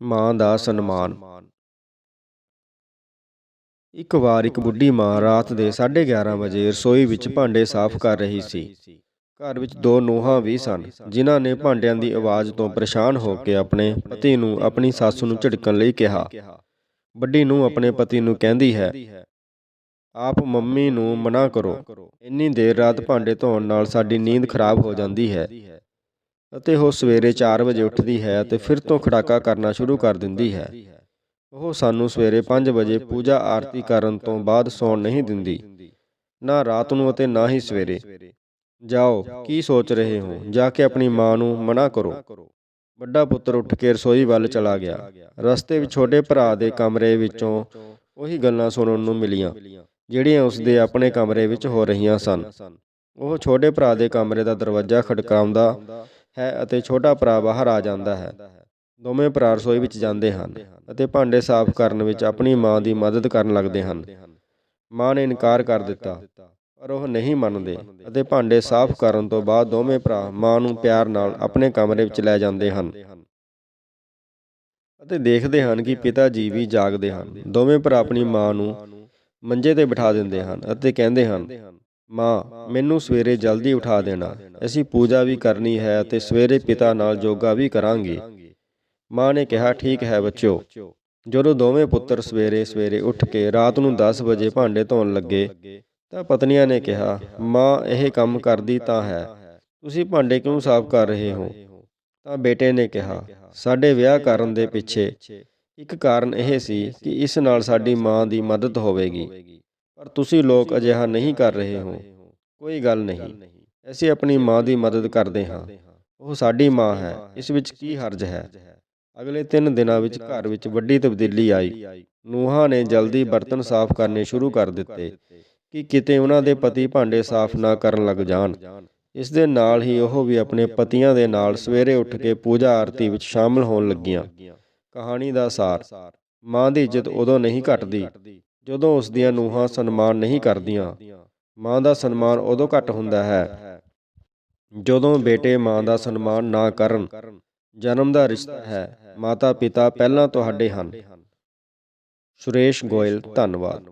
ਮਾਂ ਦਾ ਸਨਮਾਨ। ਇੱਕ ਵਾਰ ਇੱਕ ਬੁੱਢੀ ਮਾਂ ਰਾਤ ਦੇ 11:30 ਵਜੇ ਰਸੋਈ ਵਿੱਚ ਭਾਂਡੇ ਸਾਫ਼ ਕਰ ਰਹੀ ਸੀ। ਘਰ ਵਿੱਚ ਦੋ ਨੂੰਹਾਂ ਵੀ ਸਨ, ਜਿਨ੍ਹਾਂ ਨੇ ਭਾਂਡਿਆਂ ਦੀ ਆਵਾਜ਼ ਤੋਂ ਪਰੇਸ਼ਾਨ ਹੋ ਕੇ ਆਪਣੇ ਪਤੀ ਨੂੰ ਆਪਣੀ ਸੱਸ ਨੂੰ ਝਿੜਕਣ ਲਈ ਕਿਹਾ। ਵੱਡੀ ਨੂੰ ਆਪਣੇ ਪਤੀ ਨੂੰ ਕਹਿੰਦੀ ਹੈ, ਆਪ ਮੰਮੀ ਨੂੰ ਮਨਾ ਕਰੋ। ਇੰਨੀ ਦੇਰ ਰਾਤ ਭਾਂਡੇ ਧੋਣ ਨਾਲ ਸਾਡੀ ਨੀਂਦ ਖਰਾਬ ਹੋ ਜਾਂਦੀ ਹੈ। ਅਤੇ ਉਹ ਸਵੇਰੇ 4 ਵਜੇ ਉੱਠਦੀ ਹੈ ਅਤੇ ਫਿਰ ਤੋਂ ਖੜਾਕਾ ਕਰਨਾ ਸ਼ੁਰੂ ਕਰ ਦਿੰਦੀ ਹੈ। ਉਹ ਸਾਨੂੰ ਸਵੇਰੇ 5 ਵਜੇ ਪੂਜਾ ਆਰਤੀ ਕਰਨ ਤੋਂ ਬਾਅਦ ਸੌਣ ਨਹੀਂ ਦਿੰਦੀ, ਨਾ ਰਾਤ ਨੂੰ ਅਤੇ ਨਾ ਹੀ ਸਵੇਰੇ। ਜਾਓ, ਕੀ ਸੋਚ ਰਹੇ ਹੋ? ਜਾ ਕੇ ਆਪਣੀ ਮਾਂ ਨੂੰ ਮਨਾ ਕਰੋ। ਵੱਡਾ ਪੁੱਤਰ ਉੱਠ ਕੇ ਰਸੋਈ ਵੱਲ ਚਲਾ ਗਿਆ। ਰਸਤੇ ਵਿੱਚ ਛੋਟੇ ਭਰਾ ਦੇ ਕਮਰੇ ਵਿੱਚੋਂ ਉਹੀ ਗੱਲਾਂ ਸੁਣਨ ਨੂੰ ਮਿਲੀਆਂ, ਜਿਹੜੀਆਂ ਉਸ ਦੇ ਆਪਣੇ ਕਮਰੇ ਵਿੱਚ ਹੋ ਰਹੀਆਂ ਸਨ। ਉਹ ਛੋਟੇ ਭਰਾ ਦੇ ਕਮਰੇ ਦਾ ਦਰਵਾਜ਼ਾ ਖੜਕਾਉਂਦਾ ਹੈ ਅਤੇ ਛੋਟਾ ਭਰਾ ਬਾਹਰ ਆ ਜਾਂਦਾ ਹੈ। ਦੋਵੇਂ ਭਰਾ ਰਸੋਈ ਵਿੱਚ ਜਾਂਦੇ ਹਨ ਅਤੇ ਭਾਂਡੇ ਸਾਫ਼ ਕਰਨ ਵਿੱਚ ਆਪਣੀ ਮਾਂ ਦੀ ਮਦਦ ਕਰਨ ਲੱਗਦੇ ਹਨ। ਮਾਂ ਨੇ ਇਨਕਾਰ ਕਰ ਦਿੱਤਾ, ਪਰ ਉਹ ਨਹੀਂ ਮੰਨਦੇ ਅਤੇ ਭਾਂਡੇ ਸਾਫ਼ ਕਰਨ ਤੋਂ ਬਾਅਦ ਦੋਵੇਂ ਭਰਾ ਮਾਂ ਨੂੰ ਪਿਆਰ ਨਾਲ ਆਪਣੇ ਕਮਰੇ ਵਿੱਚ ਲੈ ਜਾਂਦੇ ਹਨ। ਅਤੇ ਦੇਖਦੇ ਹਨ ਕਿ ਪਿਤਾ ਜੀ ਵੀ ਜਾਗਦੇ ਹਨ। ਦੋਵੇਂ ਭਰਾ ਆਪਣੀ ਮਾਂ ਨੂੰ ਮੰਜੇ ਤੇ ਬਿਠਾ ਦਿੰਦੇ ਹਨ ਅਤੇ ਕਹਿੰਦੇ ਹਨ ਮਾਂ, ਮੈਨੂੰ ਸਵੇਰੇ ਜਲਦੀ ਉਠਾ ਦੇਣਾ। ਅਸੀਂ ਪੂਜਾ ਵੀ ਕਰਨੀ ਹੈ ਅਤੇ ਸਵੇਰੇ ਪਿਤਾ ਨਾਲ ਯੋਗਾ ਵੀ ਕਰਾਂਗੇ। ਮਾਂ ਨੇ ਕਿਹਾ, ਠੀਕ ਹੈ ਬੱਚਿਓ। ਜਦੋਂ ਦੋਵੇਂ ਪੁੱਤਰ ਸਵੇਰੇ ਸਵੇਰੇ ਉੱਠ ਕੇ ਰਾਤ ਨੂੰ 10 ਵਜੇ ਭਾਂਡੇ ਧੋਣ ਲੱਗੇ, ਤਾਂ ਪਤਨੀਆਂ ਨੇ ਕਿਹਾ, ਮਾਂ, ਇਹ ਕੰਮ ਕਰਦੀ ਤਾਂ ਹੈ। ਤੁਸੀਂ ਭਾਂਡੇ ਕਿਉਂ ਸਾਫ਼ ਕਰ ਰਹੇ ਹੋ? ਤਾਂ ਬੇਟੇ ਨੇ ਕਿਹਾ, ਸਾਡੇ ਵਿਆਹ ਕਰਨ ਦੇ ਪਿੱਛੇ ਇੱਕ ਕਾਰਨ ਇਹ ਸੀ ਕਿ ਇਸ ਨਾਲ ਸਾਡੀ ਮਾਂ ਦੀ ਮਦਦ ਹੋਵੇਗੀ। ਪਰ ਤੁਸੀਂ ਲੋਕ ਅਜਿਹਾ ਨਹੀਂ ਕਰ ਰਹੇ ਹੋ। ਕੋਈ ਗੱਲ ਨਹੀਂ। ਅਸੀਂ ਆਪਣੀ ਮਾਂ ਦੀ ਮਦਦ ਕਰਦੇ ਹਾਂ। ਉਹ ਸਾਡੀ ਮਾਂ ਹੈ। ਇਸ ਵਿੱਚ ਕੀ ਹਰਜ ਹੈ? ਅਗਲੇ 3 ਦਿਨਾਂ ਵਿੱਚ ਘਰ ਵਿੱਚ ਵੱਡੀ ਤਬਦੀਲੀ ਆਈ। ਨੂਹਾਂ ਨੇ ਜਲਦੀ ਬਰਤਨ ਸਾਫ਼ ਕਰਨੇ ਸ਼ੁਰੂ ਕਰ ਦਿੱਤੇ ਕਿ ਕਿਤੇ ਉਹਨਾਂ ਦੇ ਪਤੀ ਭਾਂਡੇ ਸਾਫ਼ ਨਾ ਕਰਨ ਲੱਗ ਜਾਣ। ਇਸ ਦੇ ਨਾਲ ਹੀ ਉਹ ਵੀ ਆਪਣੇ ਪਤੀਆਂ ਦੇ ਨਾਲ ਸਵੇਰੇ ਉੱਠ ਕੇ ਪੂਜਾ ਆਰਤੀ ਵਿੱਚ ਸ਼ਾਮਲ ਹੋਣ ਲੱਗੀਆਂ। ਕਹਾਣੀ ਦਾ ਸਾਰ। ਮਾਂ ਦੀ ਇੱਜ਼ਤ ਉਦੋਂ ਨਹੀਂ ਘਟਦੀ। ਜਦੋਂ ਉਸ ਦੀਆਂ ਨੂਹਾਂ ਸਨਮਾਨ ਨਹੀਂ ਕਰਦੀਆਂ, ਮਾਂ ਦਾ ਸਨਮਾਨ ਉਦੋਂ ਘੱਟ ਹੁੰਦਾ ਹੈ। ਜਦੋਂ ਬੇਟੇ ਮਾਂ ਦਾ ਸਨਮਾਨ ਨਾ ਕਰਨ, ਜਨਮ ਦਾ ਰਿਸ਼ਤਾ ਹੈ। ਮਾਤਾ ਪਿਤਾ ਪਹਿਲਾਂ ਤੁਹਾਡੇ ਹਨ। ਸੁਰੇਸ਼ ਗੋਇਲ, ਧੰਨਵਾਦ।